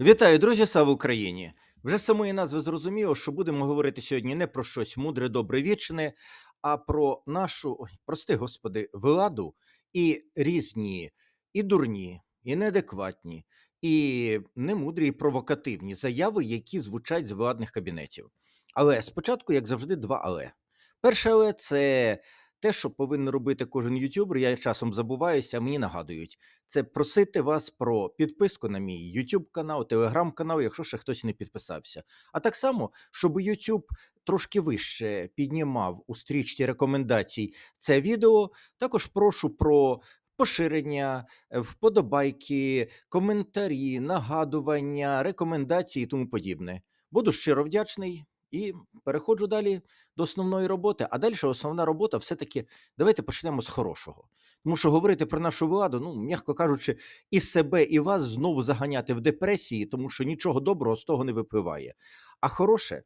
Вітаю, друзі! Слава Україні! Вже самої назви зрозуміло, що будемо говорити сьогодні не про щось мудре, добре, вічне, а про нашу, ой, прости господи, владу і різні, і дурні, і неадекватні, і немудрі, і провокативні заяви, які звучать з владних кабінетів. Але спочатку, як завжди, два але. Перше але це те, що повинен робити кожен ютубер. Я часом забуваюся, мені нагадують. Це просити вас про підписку на мій YouTube канал, телеграм канал, якщо ще хтось не підписався. А так само, щоб YouTube трошки вище піднімав у стрічці рекомендацій це відео. Також прошу про. Поширення, е, вподобайки, коментарі, нагадування, рекомендації і тому подібне. Буду щиро вдячний і переходжу далі до основної роботи. А далі основна робота все-таки давайте почнемо з хорошого. Тому що говорити про нашу владу, ну, м'яко кажучи, і себе, і вас знову заганяти в депресії, тому що нічого доброго з того не випливає. А хороше,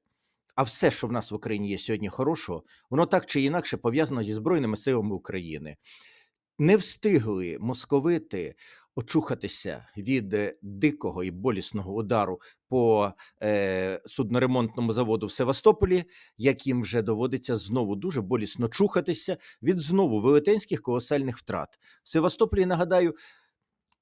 а все, що в нас в Україні є сьогодні хорошого, воно так чи інакше пов'язано зі Збройними силами України. Не встигли московити очухатися від е, дикого і болісного удару по е, судноремонтному заводу в Севастополі, як їм вже доводиться знову дуже болісно чухатися від знову велетенських колосальних втрат. В Севастополі, нагадаю,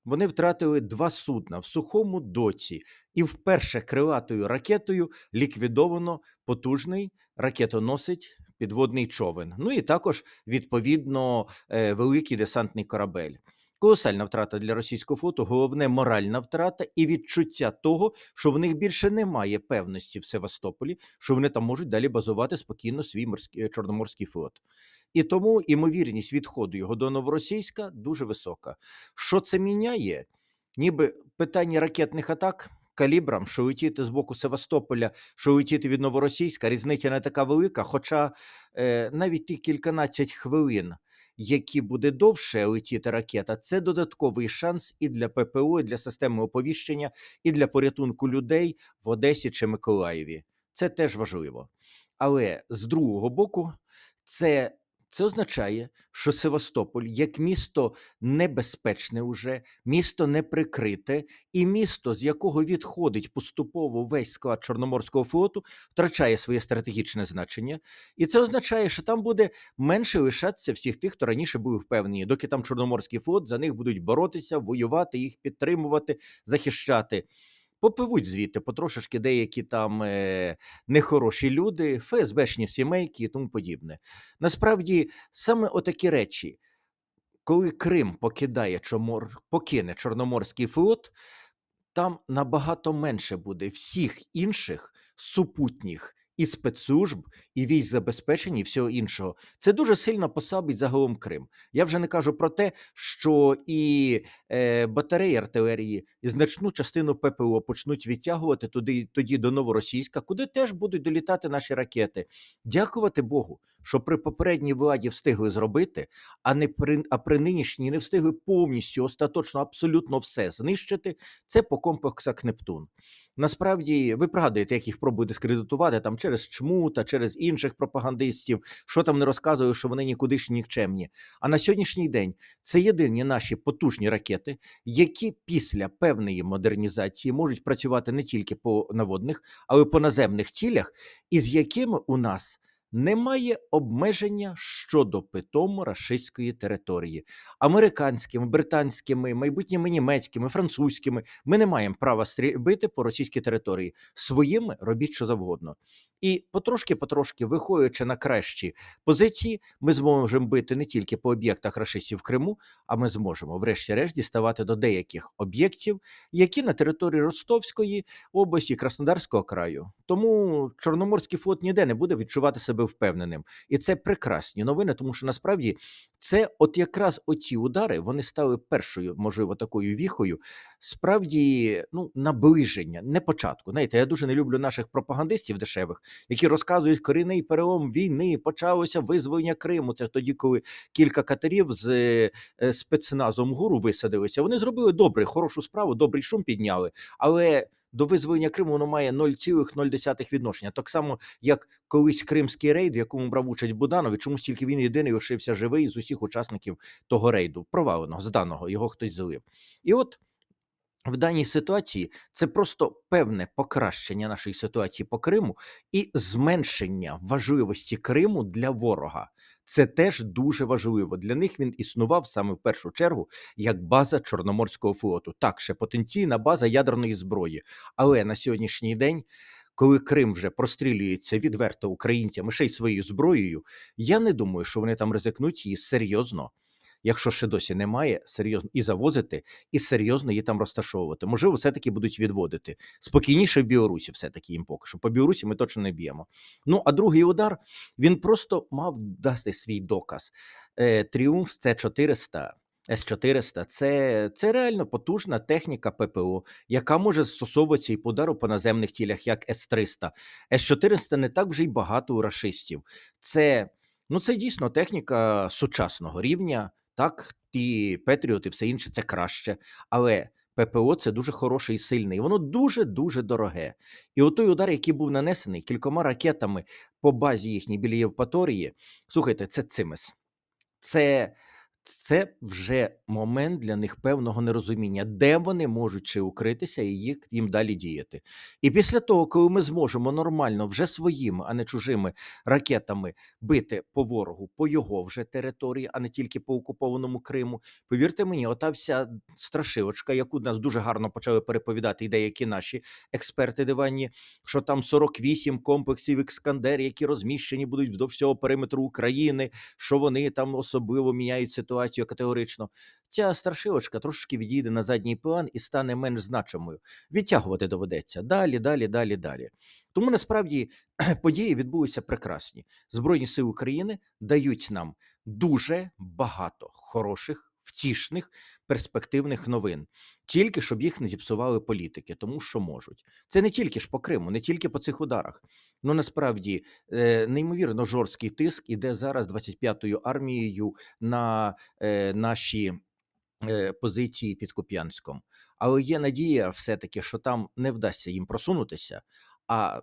вони втратили два судна в сухому доці, і вперше крилатою ракетою ліквідовано потужний ракетоносить підводний човен. Ну і також відповідно е, великий десантний корабель. Колосальна втрата для російського флоту, головне моральна втрата і відчуття того, що в них більше немає певності в Севастополі, що вони там можуть далі базувати спокійно свій морський чорноморський флот. І тому імовірність відходу його до новоросійська дуже висока. Що це міняє? Ніби питання ракетних атак калібрам, що летіти з боку Севастополя, що летіти від новоросійська, різниця не така велика. Хоча е, навіть ті кільканадцять хвилин, які буде довше летіти ракета, це додатковий шанс і для ППО, і для системи оповіщення, і для порятунку людей в Одесі чи Миколаєві. Це теж важливо. Але з другого боку, це це означає, що Севастополь як місто небезпечне уже, місто неприкрите, і місто, з якого відходить поступово весь склад Чорноморського флоту, втрачає своє стратегічне значення. І це означає, що там буде менше лишатися всіх тих, хто раніше були впевнені, доки там Чорноморський флот за них будуть боротися, воювати, їх підтримувати, захищати. Попивуть звідти потрошечки деякі там е, нехороші люди, ФСБшні сімейки і тому подібне. Насправді, саме отакі речі, коли Крим покидає Чомор, покине Чорноморський флот, там набагато менше буде всіх інших супутніх і спецслужб, і військ забезпечень, і всього іншого. Це дуже сильно послабить загалом Крим. Я вже не кажу про те, що і е, батареї артилерії, і значну частину ППО почнуть відтягувати туди, тоді до новоросійська, куди теж будуть долітати наші ракети. Дякувати Богу, що при попередній владі встигли зробити, а не при а при нинішній не встигли повністю остаточно абсолютно все знищити. Це по комплексах Нептун. Насправді, ви пригадуєте, як їх пробують дискредитувати там через чмута, через інших пропагандистів, що там не розказують, що вони нікудишні нікчемні. А на сьогоднішній день це єдині наші потужні ракети, які після певної модернізації можуть працювати не тільки по наводних, але й по наземних цілях, і з якими у нас немає обмеження щодо питому рашистської території. Американськими, британськими, майбутніми німецькими, французькими ми не маємо права стрібити по російській території. Своїми робіть що завгодно. І потрошки-потрошки, виходячи на кращі позиції, ми зможемо бити не тільки по об'єктах рашистів в Криму, а ми зможемо, врешті-решт, діставати до деяких об'єктів, які на території Ростовської області Краснодарського краю. Тому Чорноморський флот ніде не буде відчувати себе впевненим, і це прекрасні новини, тому що насправді це, от якраз оці удари, вони стали першою, можливо, такою віхою, справді ну наближення, не початку. Знаєте, я дуже не люблю наших пропагандистів дешевих, які розказують корінний перелом війни, почалося визволення Криму. Це тоді, коли кілька катерів з е, спецназом гуру висадилися. Вони зробили добре, хорошу справу, добрий шум підняли, але. До визволення Криму воно має 0,0 відношення. Так само, як колись кримський рейд, в якому брав участь Буданов, і чомусь тільки він єдиний лишився живий з усіх учасників того рейду, проваленого, зданого, його хтось залив. І от В даній ситуації це просто певне покращення нашої ситуації по Криму і зменшення важливості Криму для ворога. Це теж дуже важливо. Для них він існував саме в першу чергу як база Чорноморського флоту. Так, ще потенційна база ядерної зброї. Але на сьогоднішній день, коли Крим вже прострілюється відверто українцями ще й своєю зброєю, я не думаю, що вони там ризикнуть її серйозно. Якщо ще досі немає, серйозно і завозити, і серйозно її там розташовувати. Можливо, все-таки будуть відводити. Спокійніше в Білорусі, все-таки їм поки що. По Білорусі ми точно не б'ємо. Ну, а другий удар він просто мав дати свій доказ. Е, Тріумф це 400 С-400 це, це реально потужна техніка ППО, яка може застосовуватися і по удару по наземних цілях, як С-300. С-400 не так вже й багато у рашистів. Це, ну, це дійсно техніка сучасного рівня. Так, ті Петріоти, все інше це краще. Але ППО це дуже хороше і сильне, і воно дуже-дуже дороге. І отой удар, який був нанесений кількома ракетами по базі їхній біля Євпаторії, слухайте, це цимес. Це, це вже момент для них певного нерозуміння, де вони можуть чи укритися і їх, їм далі діяти. І після того, коли ми зможемо нормально вже своїми, а не чужими ракетами бити по ворогу, по його вже території, а не тільки по окупованому Криму, повірте мені, ота вся страшилочка, яку нас дуже гарно почали переповідати і деякі наші експерти диванні, що там 48 комплексів Іскандер, які розміщені будуть вздовж всього периметру України, що вони там особливо міняють ситуацію категорично. Ця страшилочка трошки відійде на задній план і стане менш значимою. Відтягувати доведеться далі, далі, далі, далі. Тому насправді події відбулися прекрасні. Збройні сили України дають нам дуже багато хороших. Втішних перспективних новин, тільки щоб їх не зіпсували політики, тому що можуть. Це не тільки ж по Криму, не тільки по цих ударах. Ну насправді е, неймовірно жорсткий тиск іде зараз 25-ю армією на е, наші е, позиції під Куп'янськом. Але є надія, все-таки, що там не вдасться їм просунутися. А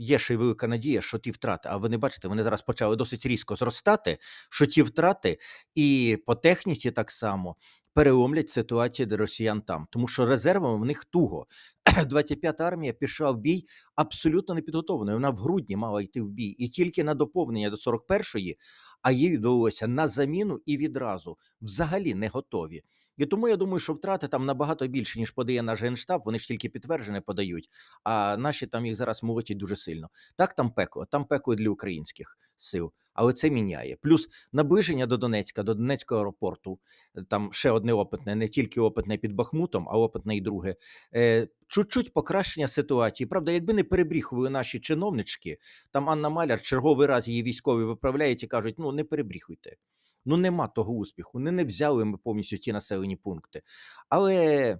є ще й велика надія, що ті втрати, а ви не бачите, вони зараз почали досить різко зростати, що ті втрати і по техніці так само переломлять ситуацію до росіян там, тому що резервами в них туго. 25-та армія пішла в бій абсолютно непідготовленою. Вона в грудні мала йти в бій, і тільки на доповнення до 41-ї, а їй вдалося на заміну і відразу взагалі не готові. І тому я думаю, що втрати там набагато більше, ніж подає наш генштаб. Вони ж тільки підтверджене подають, а наші там їх зараз молотять дуже сильно. Так, там пекло, там пекло для українських сил, але це міняє. Плюс наближення до Донецька, до Донецького аеропорту. Там ще одне опитне, не тільки опитне під Бахмутом, а опитне і друге. Е, Чуть-чуть покращення ситуації. Правда, якби не перебріхували наші чиновнички, там Анна Маляр черговий раз її військові виправляють і кажуть: ну не перебріхуйте. Ну, нема того успіху. Не, не взяли ми повністю ті населені пункти. Але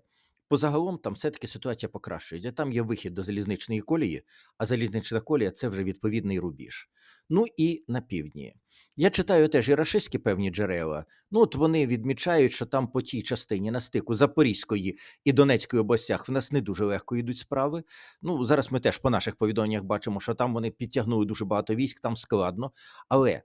позагалом там все-таки ситуація покращується. Там є вихід до залізничної колії, а залізнична колія це вже відповідний рубіж. Ну і на півдні. Я читаю теж і рашистські певні джерела. Ну, от вони відмічають, що там по тій частині на стику Запорізької і Донецької областях в нас не дуже легко йдуть справи. Ну, зараз ми теж по наших повідомленнях бачимо, що там вони підтягнули дуже багато військ, там складно. Але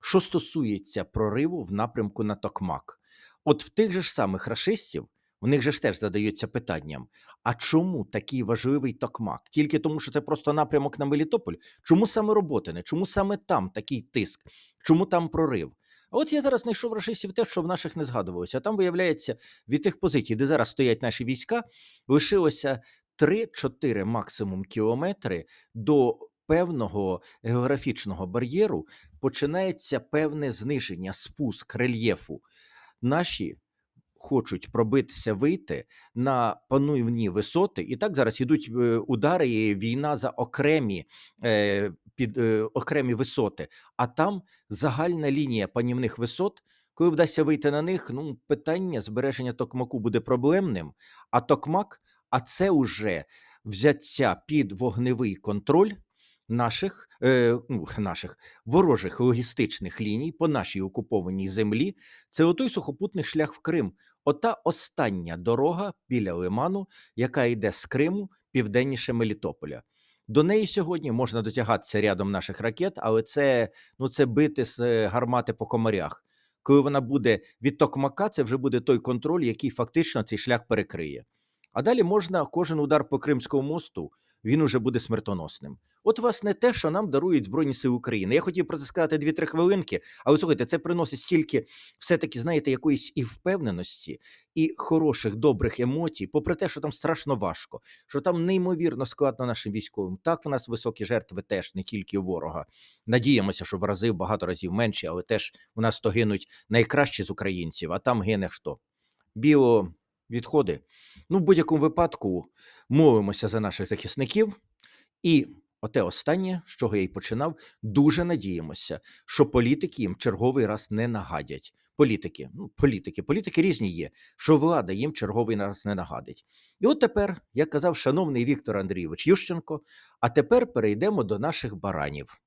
що стосується прориву в напрямку на Токмак, от в тих же ж самих рашистів в них же ж теж задаються питанням: а чому такий важливий Токмак? Тільки тому, що це просто напрямок на Мелітополь? Чому саме Роботине? Чому саме там такий тиск? Чому там прорив? А от я зараз знайшов рашистів те, що в наших не згадувалося. Там виявляється, від тих позицій, де зараз стоять наші війська, лишилося 3-4 максимум кілометри до певного географічного бар'єру починається певне зниження, спуск рельєфу. Наші хочуть пробитися, вийти на пануйні висоти, і так зараз йдуть е, удари і війна за окремі е, під е, окремі висоти. А там загальна лінія панівних висот. Коли вдасться вийти на них, ну питання збереження токмаку буде проблемним. А токмак, а це уже взяття під вогневий контроль наших е, ну, наших ворожих логістичних ліній по нашій окупованій землі. Це отой сухопутний шлях в Крим. Ота остання дорога біля Лиману, яка йде з Криму південніше Мелітополя. До неї сьогодні можна дотягатися рядом наших ракет, але це ну це бити з е, гармати по комарях. Коли вона буде від Токмака, це вже буде той контроль, який фактично цей шлях перекриє. А далі можна кожен удар по Кримському мосту, він уже буде смертоносним. От, власне, те, що нам дарують Збройні Сили України. Я хотів про це сказати 2-3 хвилинки, але слухайте, це приносить стільки все-таки, знаєте, якоїсь і впевненості, і хороших, добрих емоцій, попри те, що там страшно важко, що там неймовірно складно нашим військовим. Так, в нас високі жертви теж не тільки ворога. Надіємося, що в рази багато разів менші, але теж у нас то гинуть найкращі з українців, а там гине хто? Біовідходи. Ну, в будь-якому випадку молимося за наших захисників. І оте останнє, з чого я й починав, дуже надіємося, що політики їм черговий раз не нагадять. Політики, ну, політики, політики різні є, що влада їм черговий раз не нагадить. І от тепер, як казав шановний Віктор Андрійович Ющенко, а тепер перейдемо до наших баранів.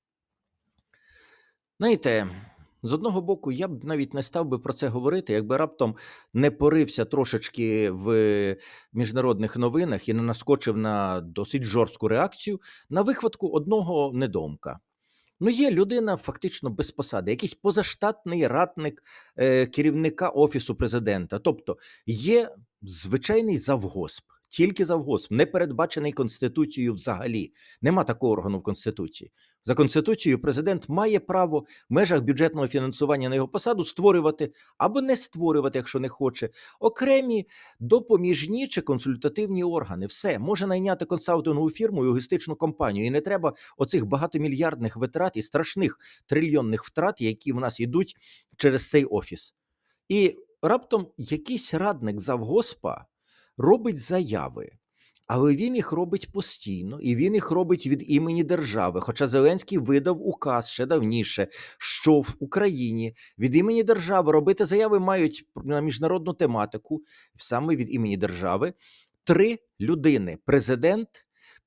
Знаєте, з одного боку, я б навіть не став би про це говорити, якби раптом не порився трошечки в міжнародних новинах і не наскочив на досить жорстку реакцію на вихватку одного недомка. Ну, є людина фактично без посади, якийсь позаштатний радник е, керівника офісу президента. Тобто є звичайний завгосп, тільки завгосп, не передбачений конституцією взагалі. Нема такого органу в конституції. За конституцією президент має право в межах бюджетного фінансування на його посаду створювати або не створювати, якщо не хоче, окремі допоміжні чи консультативні органи. Все може найняти консалтингову фірму і логістичну компанію. І не треба оцих багатомільярдних витрат і страшних трильйонних втрат, які в нас йдуть через цей офіс. І раптом якийсь радник завгоспа робить заяви. Але він їх робить постійно, і він їх робить від імені держави. Хоча Зеленський видав указ ще давніше, що в Україні від імені держави робити заяви мають на міжнародну тематику, саме від імені держави, три людини: президент,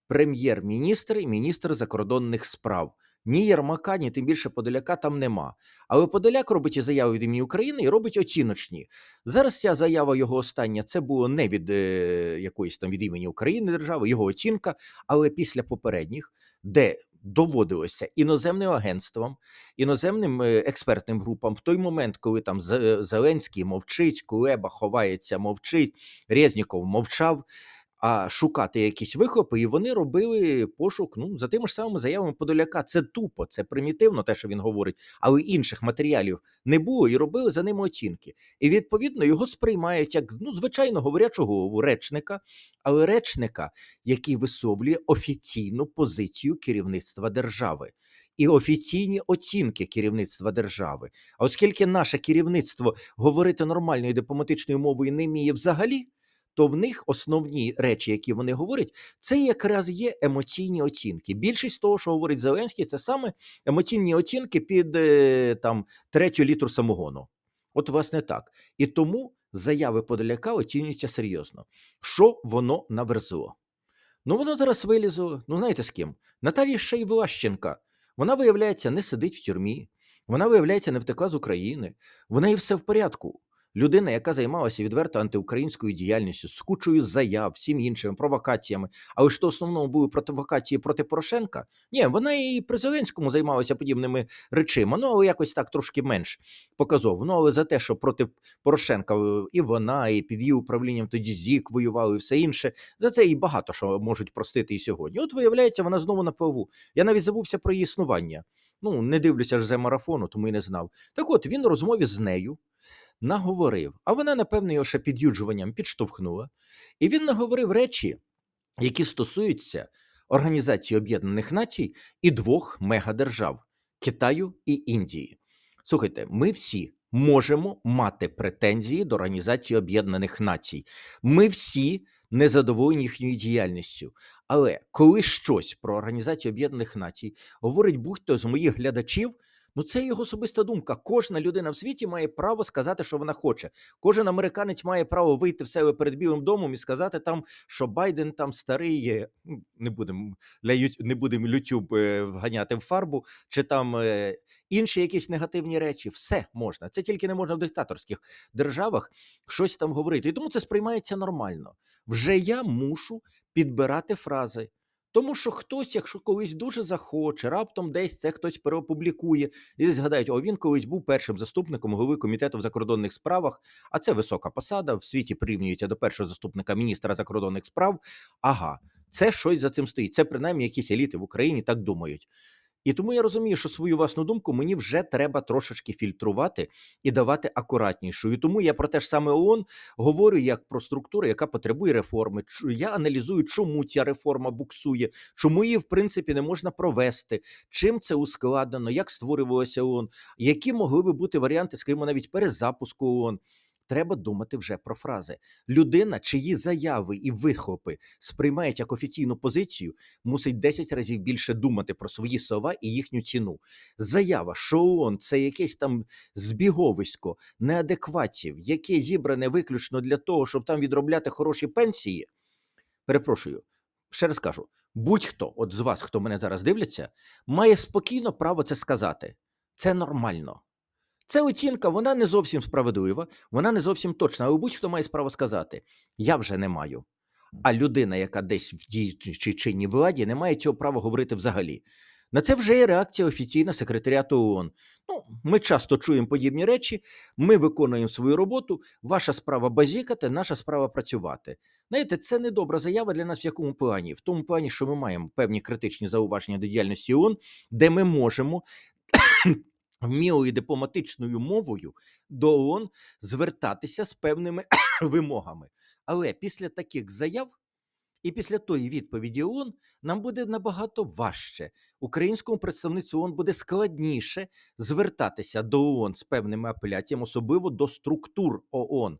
прем'єр-міністр і міністр закордонних справ. Ні Єрмака, ні тим більше Подоляка там нема. Але Подоляк робить і заяви від імені України і робить оціночні. Зараз ця заява його остання це було не від е, якоїсь там від імені України держави, його оцінка, але після попередніх, де доводилося іноземним агентствам, іноземним е, експертним групам в той момент, коли там Зеленський мовчить, Кулеба ховається, мовчить, Резніков мовчав. А шукати якісь вихлопи, і вони робили пошук ну за тими ж самими заявами Подоляка. Це тупо, це примітивно, те, що він говорить, але інших матеріалів не було, і робили за ними оцінки. І відповідно його сприймають як ну, звичайно говорячу голову речника, але речника, який висловлює офіційну позицію керівництва держави. І офіційні оцінки керівництва держави. А оскільки наше керівництво говорити нормальною дипломатичною мовою не вміє взагалі, то в них основні речі, які вони говорять, це якраз є емоційні оцінки. Більшість того, що говорить Зеленський, це саме емоційні оцінки під е, там третю літру самогону. От, власне, так. І тому заяви Подоляка оцінюються серйозно. Що воно наверзло? Ну, воно зараз вилізло, ну знаєте з ким? Наталія Шейвлащенка. Вона, виявляється, не сидить в тюрмі. Вона, виявляється, не втекла з України. В неї все в порядку. Людина, яка займалася відверто антиукраїнською діяльністю, з кучою заяв, всім іншими провокаціями. Але ж то основному були провокації проти Порошенка. Ні, вона і при Зеленському займалася подібними речима. Ну але якось так трошки менш показово. Ну але за те, що проти Порошенка е, і вона, і під її управлінням тоді ЗІК воювали, і все інше. За це і багато що можуть простити і сьогодні. От виявляється, вона знову на плаву. Я навіть забувся про її існування. Ну не дивлюся ж за марафону, тому і не знав. Так от він у розмові з нею наговорив, а вона, напевно, його ще під'юджуванням підштовхнула. І він наговорив речі, які стосуються Організації Об'єднаних Націй і двох мегадержав Китаю і Індії. Слухайте, ми всі можемо мати претензії до Організації Об'єднаних Націй. Ми всі незадоволені їхньою діяльністю. Але коли щось про Організацію Об'єднаних Націй говорить будь-хто з моїх глядачів, Ну, це його особиста думка. Кожна людина в світі має право сказати, що вона хоче. Кожен американець має право вийти в себе перед білим домом і сказати там, що Байден там старий є. Ну, Не будемо для не будемо YouTube е, вганяти в фарбу, чи там е, інші якісь негативні речі. Все можна. Це тільки не можна в диктаторських державах щось там говорити. І тому це сприймається нормально. Вже я мушу підбирати фрази. Тому що хтось, якщо колись дуже захоче, раптом десь це хтось переопублікує, і згадають, о, він колись був першим заступником голови комітету в закордонних справах, а це висока посада. В світі прирівнюється до першого заступника міністра закордонних справ. Ага, це щось за цим стоїть. Це принаймні якісь еліти в Україні так думають. І тому я розумію, що свою власну думку мені вже треба трошечки фільтрувати і давати акуратнішу. І тому я про те ж саме ООН говорю як про структуру, яка потребує реформи. Я аналізую, чому ця реформа буксує, чому її в принципі не можна провести, чим це ускладнено, як створювалося ООН, які могли би бути варіанти, скажімо, навіть перезапуску ООН. Треба думати вже про фрази. Людина, чиї заяви і вихопи сприймають як офіційну позицію, мусить 10 разів більше думати про свої слова і їхню ціну. Заява, що ООН – це якесь там збіговисько неадекватів, яке зібране виключно для того, щоб там відробляти хороші пенсії. Перепрошую, ще раз кажу: будь-хто от з вас, хто мене зараз дивляться, має спокійно право це сказати. Це нормально. Це оцінка, вона не зовсім справедлива, вона не зовсім точна, але будь-хто має право сказати: я вже не маю. А людина, яка десь в діючій чинній владі, не має цього права говорити взагалі. На це вже є реакція офіційна секретаріату ООН. Ну, ми часто чуємо подібні речі, ми виконуємо свою роботу. Ваша справа базікати, наша справа працювати. Знаєте, це не добра заява для нас в якому плані? В тому плані, що ми маємо певні критичні зауваження до діяльності ООН, де ми можемо вмілою дипломатичною мовою до ООН звертатися з певними вимогами. Але після таких заяв і після тої відповіді ООН нам буде набагато важче. Українському представництву ООН буде складніше звертатися до ООН з певними апеляціями, особливо до структур ООН.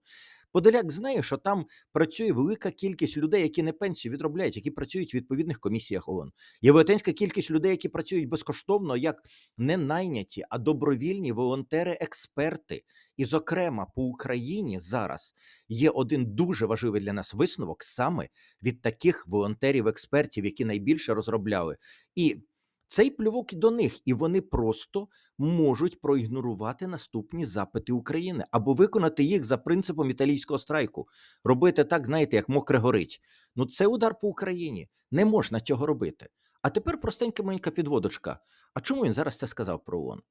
Подоляк знає, що там працює велика кількість людей, які не пенсію відробляють, які працюють в відповідних комісіях ООН. Є велетенська кількість людей, які працюють безкоштовно, як не найняті, а добровільні волонтери-експерти. І, зокрема, по Україні зараз є один дуже важливий для нас висновок саме від таких волонтерів-експертів, які найбільше розробляли. І цей плювок і до них, і вони просто можуть проігнорувати наступні запити України або виконати їх за принципом італійського страйку. Робити так, знаєте, як мокре горить. Ну це удар по Україні. Не можна цього робити. А тепер простенька маленька підводочка. А чому він зараз це сказав про ООН?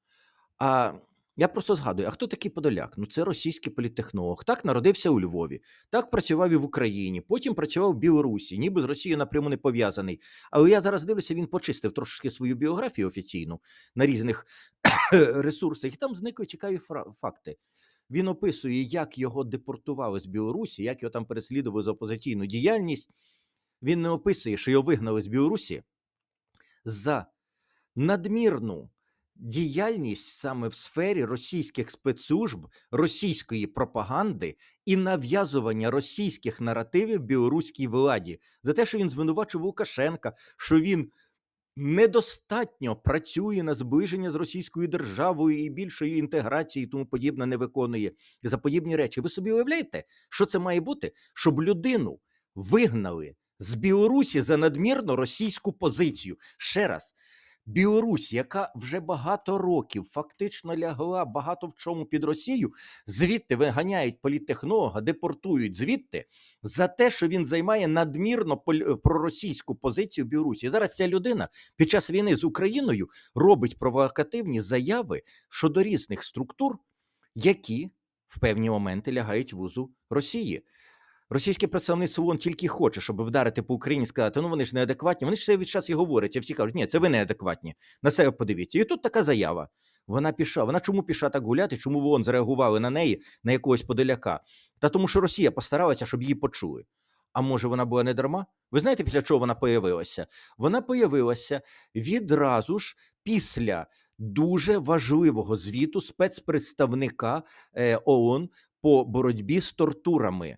А я просто згадую, а хто такий Подоляк? Ну це російський політтехнолог. Так народився у Львові, так працював і в Україні, потім працював в Білорусі, ніби з Росією напряму не пов'язаний. Але я зараз дивлюся, він почистив трошки свою біографію офіційну на різних ресурсах, і там зникли цікаві факти. Він описує, як його депортували з Білорусі, як його там переслідували за опозиційну діяльність. Він не описує, що його вигнали з Білорусі за надмірну діяльність саме в сфері російських спецслужб, російської пропаганди і нав'язування російських наративів білоруській владі за те, що він звинувачив Лукашенка, що він недостатньо працює на зближення з російською державою і більшої інтеграції, тому подібне не виконує за подібні речі. Ви собі уявляєте, що це має бути, щоб людину вигнали з Білорусі за надмірно російську позицію. Ще раз. Білорусь, яка вже багато років фактично лягла багато в чому під Росію, звідти виганяють політтехнолога, депортують звідти за те, що він займає надмірно поль- проросійську позицію в Білорусі. Зараз ця людина під час війни з Україною робить провокативні заяви щодо різних структур, які в певні моменти лягають вузу Росії. Російське представництво ООН тільки хоче, щоб вдарити по Україні і сказати, ну вони ж неадекватні. Вони ж це від час і говорять, а всі кажуть, ні, це ви неадекватні. На себе подивіться. І тут така заява. Вона пішла. Вона чому пішла так гуляти? Чому в ООН зреагували на неї, на якогось подоляка? Та тому, що Росія постаралася, щоб її почули. А може, вона була не дарма? Ви знаєте, після чого вона появилася? Вона появилася відразу ж після дуже важливого звіту спецпредставника е, ООН по боротьбі з тортурами.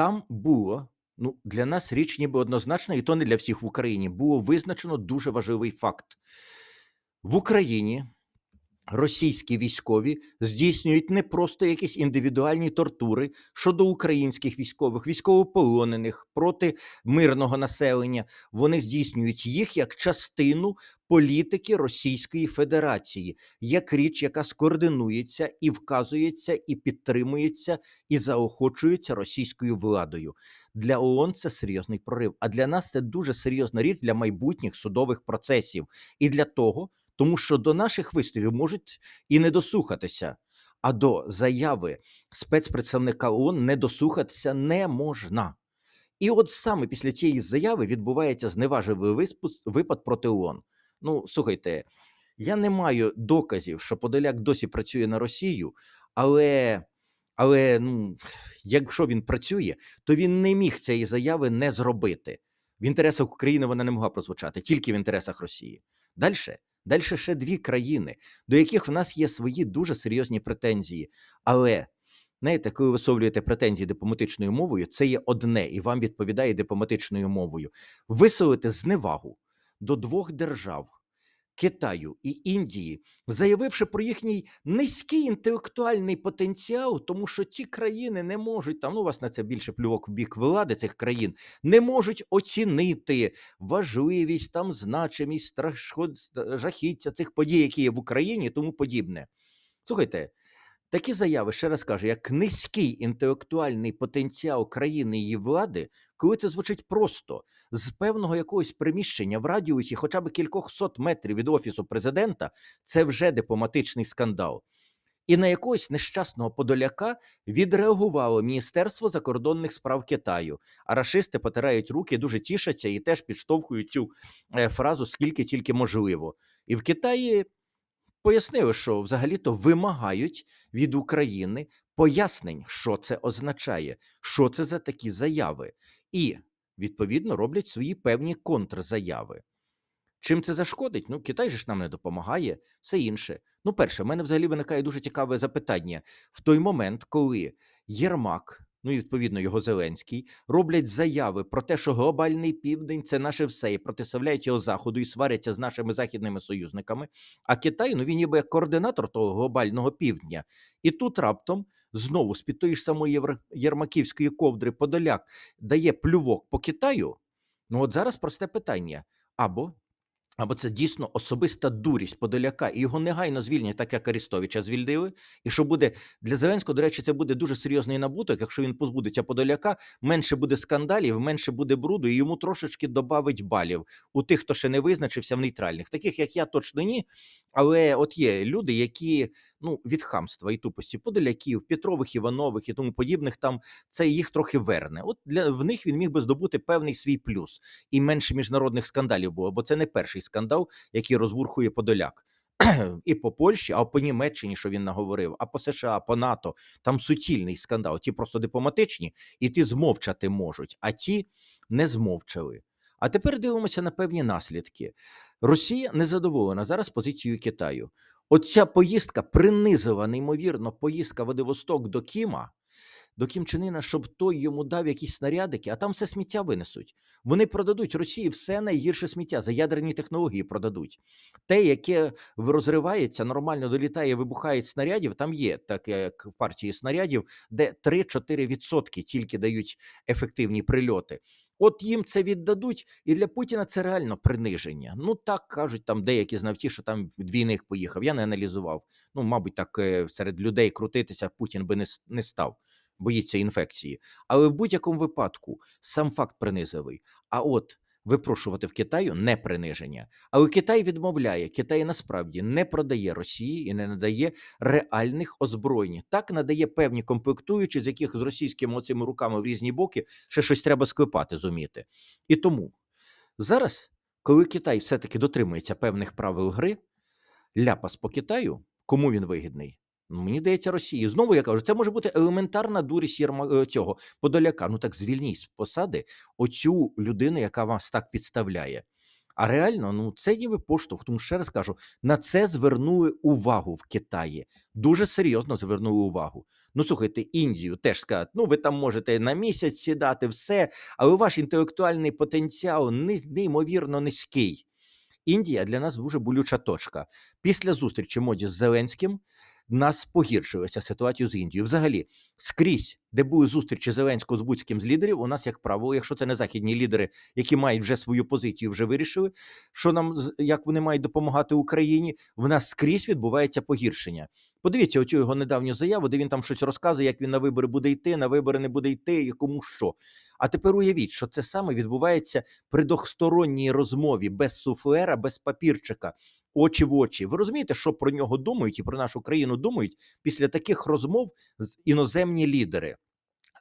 Там було, ну, для нас річ ніби однозначна, і то не для всіх в Україні, було визначено дуже важливий факт. В Україні російські військові здійснюють не просто якісь індивідуальні тортури щодо українських військових, військовополонених проти мирного населення. Вони здійснюють їх як частину політики Російської Федерації, як річ, яка скоординується і вказується, і підтримується, і заохочується російською владою. Для ООН це серйозний прорив. А для нас це дуже серйозна річ для майбутніх судових процесів. І для того, тому що до наших висловів можуть і не дослухатися, а до заяви спецпредставника ООН не дослухатися не можна. І от саме після цієї заяви відбувається зневажливий випад проти ООН. Ну, слухайте, я не маю доказів, що Подоляк досі працює на Росію, але, але ну, якщо він працює, то він не міг цієї заяви не зробити. В інтересах України вона не могла прозвучати, тільки в інтересах Росії. Далі, далі ще дві країни, до яких в нас є свої дуже серйозні претензії. Але знаєте, коли висловлюєте претензії дипломатичною мовою, це є одне, і вам відповідає дипломатичною мовою. Висловити зневагу до двох держав. Китаю і Індії, заявивши про їхній низький інтелектуальний потенціал, тому що ті країни не можуть там, ну у вас на це більше плювок в бік влади цих країн, не можуть оцінити важливість, там значимість, страшход, жахіття цих подій, які є в Україні, тому подібне. Слухайте, такі заяви, ще раз кажу, як низький інтелектуальний потенціал країни і її влади, коли це звучить просто з певного якогось приміщення в радіусі хоча б кількох сот метрів від офісу президента, це вже дипломатичний скандал. І на якогось нещасного подоляка відреагувало Міністерство закордонних справ Китаю. А рашисти потирають руки, дуже тішаться і теж підштовхують цю е, фразу скільки тільки можливо. І в Китаї пояснили, що взагалі-то вимагають від України пояснень, що це означає, що це за такі заяви, і відповідно роблять свої певні контрзаяви. Чим це зашкодить? Ну, Китай же ж нам не допомагає, все інше. Ну, перше, в мене взагалі виникає дуже цікаве запитання в той момент, коли Єрмак, ну і відповідно його Зеленський, роблять заяви про те, що глобальний південь це наше все, і протиставляють його заходу і сваряться з нашими західними союзниками. А Китай, ну він ніби як координатор того глобального півдня. І тут раптом знову з під тої ж самої єрмаківської ковдри Подоляк дає плювок по Китаю. Ну, от зараз просте питання. Або або це дійсно особиста дурість Подоляка, і його негайно звільнять, так як Арістовича звільнили. І що буде для Зеленського, до речі, це буде дуже серйозний набуток. Якщо він позбудеться Подоляка, менше буде скандалів, менше буде бруду, і йому трошечки добавить балів у тих, хто ще не визначився в нейтральних. Таких як я, точно ні. Але от є люди, які ну від хамства і тупості Подоляків, Петрових, Іванових і тому подібних, там це їх трохи верне. От для в них він міг би здобути певний свій плюс і менше міжнародних скандалів було, бо це не перший скандал, який розбурхує Подоляк. І по Польщі, а по Німеччині, що він наговорив, а по США, по НАТО там суцільний скандал. Ті просто дипломатичні, і ті змовчати можуть, а ті не змовчали. А тепер дивимося на певні наслідки. Росія незадоволена зараз позицією Китаю. Оця поїздка принизила неймовірно поїздка Владивосток до Кіма, до Кім Чен Іна, щоб той йому дав якісь снарядики, а там все сміття винесуть. Вони продадуть Росії все найгірше сміття за ядерні технології продадуть. Те, яке розривається, нормально долітає, вибухає снарядів. Там є таке як партії снарядів, де 3-4% тільки дають ефективні прильоти. От їм це віддадуть, і для Путіна це реально приниження. Ну так кажуть там деякі знавці, що там двійник поїхав. Я не аналізував. Ну, мабуть, так е, серед людей крутитися Путін би не, не став, боїться інфекції. Але в будь-якому випадку сам факт принизовий. А от випрошувати в Китаю не приниження. Але Китай відмовляє. Китай насправді не продає Росії і не надає реальних озброєнь. Так надає певні комплектуючі, з яких з російськими оцими руками в різні боки ще щось треба склепати зуміти. І тому зараз, коли Китай все-таки дотримується певних правил гри, ляпас по Китаю, кому він вигідний? Мені здається, Росії. Знову я кажу, це може бути елементарна дурість Єрма... е, цього Подоляка. Ну так звільніть з посади оцю людину, яка вас так підставляє. А реально, ну це ніби поштовх. Тому ще раз кажу, на це звернули увагу в Китаї. Дуже серйозно звернули увагу. Ну, слухайте, Індію теж сказати, ну ви там можете на місяць сідати, все, але ваш інтелектуальний потенціал неймовірно низький. Індія для нас дуже болюча точка. Після зустрічі моді з Зеленським нас погіршилася ситуація з Індією. Взагалі, скрізь, де були зустрічі Зеленського з будь-ким з лідерів, у нас, як правило, якщо це не західні лідери, які мають вже свою позицію, вже вирішили, що нам як вони мають допомагати Україні, в нас скрізь відбувається погіршення. Подивіться оцю його недавню заяву, де він там щось розказує, як він на вибори буде йти, на вибори не буде йти, і кому що. А тепер уявіть, що це саме відбувається при двохсторонній розмові без суфлера, без папірчика, очі в очі. Ви розумієте, що про нього думають і про нашу країну думають після таких розмов з- іноземні лідери.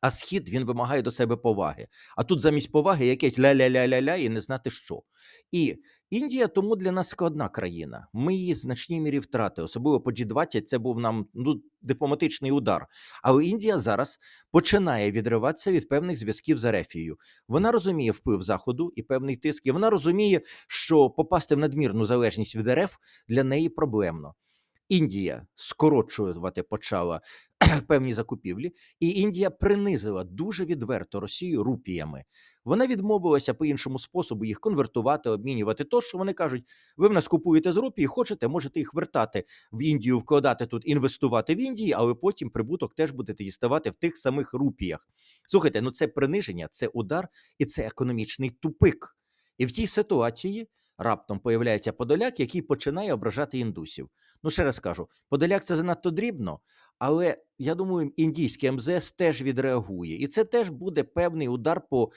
А схід він вимагає до себе поваги. А тут замість поваги якесь ля-ля-ля-ля-ля і не знати що. І Індія тому для нас складна країна. Ми її в значній мірі втрати, Особливо по G20 це був нам ну, дипломатичний удар. Але Індія зараз починає відриватися від певних зв'язків з Арефією. Вона розуміє вплив заходу і певний тиск. І вона розуміє, що попасти в надмірну залежність від РФ для неї проблемно. Індія скорочувати почала певні закупівлі, і Індія принизила дуже відверто Росію рупіями. Вона відмовилася по іншому способу їх конвертувати, обмінювати. То що вони кажуть: ви в нас купуєте з рупії, хочете, можете їх вертати в Індію, вкладати тут, інвестувати в Індії, але потім прибуток теж будете діставати в тих самих рупіях. Слухайте, ну це приниження, це удар і це економічний тупик. І в тій ситуації раптом появляється Подоляк, який починає ображати індусів. Ну, ще раз кажу, Подоляк це занадто дрібно, але я думаю, індійське МЗС теж відреагує, і це теж буде певний удар по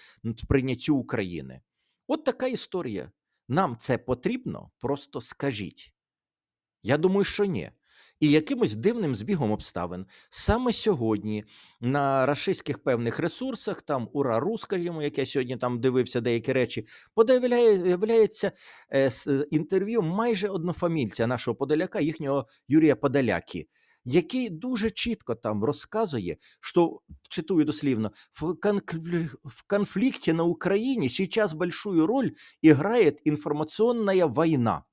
прийняттю України. От така історія. Нам це потрібно? Просто скажіть. Я думаю, що ні. І якимось дивним збігом обставин саме сьогодні на рашистських певних ресурсах, там Ура.ру, скажімо, як я сьогодні там дивився деякі речі, появляється е, інтерв'ю майже однофамільця нашого Подоляка, їхнього Юрія Подоляки, який дуже чітко там розказує, що цитую дослівно, в, конкл- в конфликте на Украине сейчас большую роль играет информационная война.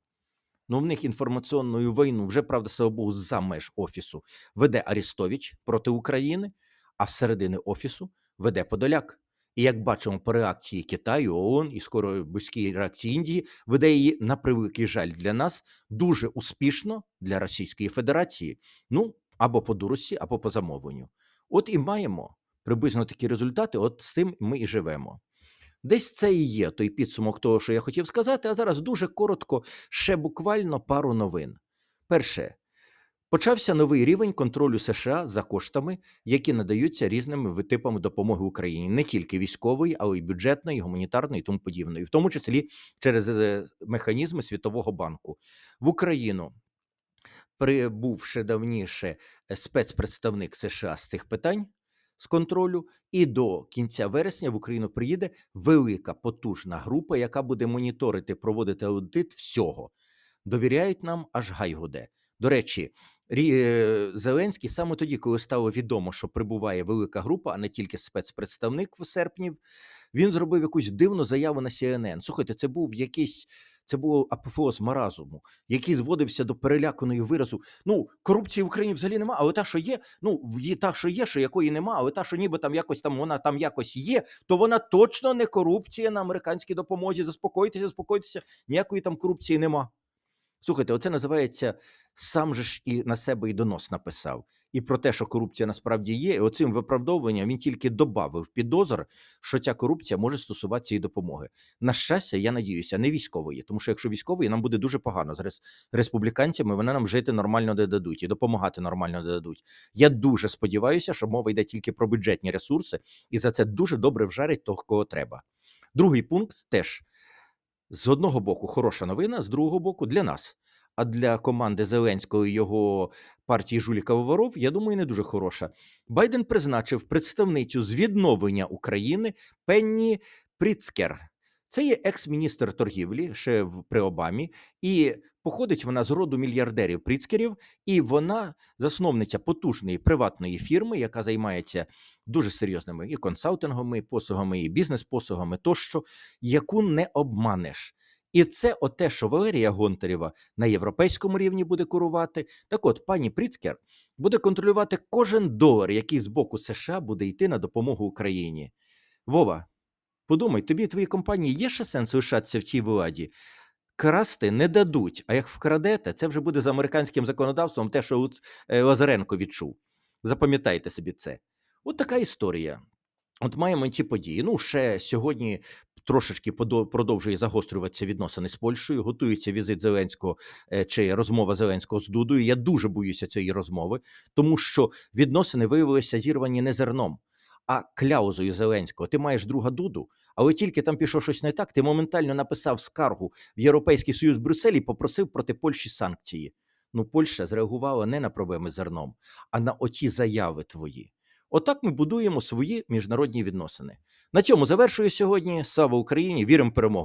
Ну, в них інформаційну війну вже, правда, слава Богу, за меж офісу веде Арістович проти України, а з середини офісу веде Подоляк. І як бачимо по реакції Китаю, ООН і скоро близькій реакції Індії, веде її на превеликий жаль для нас дуже успішно для Російської Федерації. Ну або по дурості, або по замовленню. От і маємо приблизно такі результати. От з цим ми і живемо. Десь це і є той підсумок того, що я хотів сказати. А зараз дуже коротко, ще буквально пару новин. Перше, почався новий рівень контролю США за коштами, які надаються різними типами допомоги Україні, не тільки військової, але й бюджетної, гуманітарної і тому подібної, в тому числі через е, механізми Світового банку в Україну. Прибув ще давніше спецпредставник США з цих питань з контролю, і до кінця вересня в Україну приїде велика потужна група, яка буде моніторити, проводити аудит всього. Довіряють нам аж гай гуде. До речі, е, Зеленський саме тоді, коли стало відомо, що прибуває велика група, а не тільки спецпредставник в серпні, він зробив якусь дивну заяву на CNN. Слухайте, це був якийсь. Це був апофеоз маразуму, який зводився до переляканої виразу. Ну, корупції в Україні взагалі нема, але та, що є, ну є та, що є, що якої нема, але та, що ніби там якось там вона там якось є, то вона точно не корупція на американській допомозі. Заспокойтеся, заспокойтеся, ніякої там корупції нема. Слухайте, оце називається сам же ж і на себе і донос написав. І про те, що корупція насправді є, і оцим виправдовуванням він тільки додав підозр, що ця корупція може стосуватися і допомоги. На щастя, я надіюся, не військової, тому що якщо військової, нам буде дуже погано з рес- республіканцями, вони нам жити нормально не дадуть і допомагати нормально не дадуть. Я дуже сподіваюся, що мова йде тільки про бюджетні ресурси, і за це дуже добре вжарить того, кого треба. Другий пункт теж з одного боку хороша новина, з другого боку для нас. А для команди Зеленського і його партії Жуліка Воров, я думаю, не дуже хороша. Байден призначив представницю з відновлення України Пенні Пріцкер. Це є екс-міністр торгівлі ще при Обамі, і походить вона з роду мільярдерів Пріцкерів, і вона засновниця потужної приватної фірми, яка займається дуже серйозними і консалтинговими послугами, і бізнес-послугами тощо, яку не обманеш. І це оте, що Валерія Гонтарєва на європейському рівні буде курувати. Так от, пані Пріцкер буде контролювати кожен долар, який з боку США буде йти на допомогу Україні. Вова, подумай, тобі і твоїй компанії є ще сенс лишатися в цій владі? Красти не дадуть. А як вкрадете, це вже буде за американським законодавством, те, що е, Лазаренко відчув. Запам'ятайте собі це. От така історія. От маємо ті події. Ну, ще сьогодні трошечки продовжує загострюватися відносини з Польщею. Готується візит Зеленського е, чи розмова Зеленського з Дудою. Я дуже боюся цієї розмови, тому що відносини виявилися зірвані не зерном, а кляузою Зеленського. Ти маєш друга Дуду, але тільки там пішло щось не так. Ти моментально написав скаргу в Європейський Союз Брюсселі і попросив проти Польщі санкції. Ну, Польща зреагувала не на проблеми з зерном, а на оті заяви твої. Отак ми будуємо свої міжнародні відносини. На цьому завершую сьогодні. Слава Україні! Віримо в перемогу!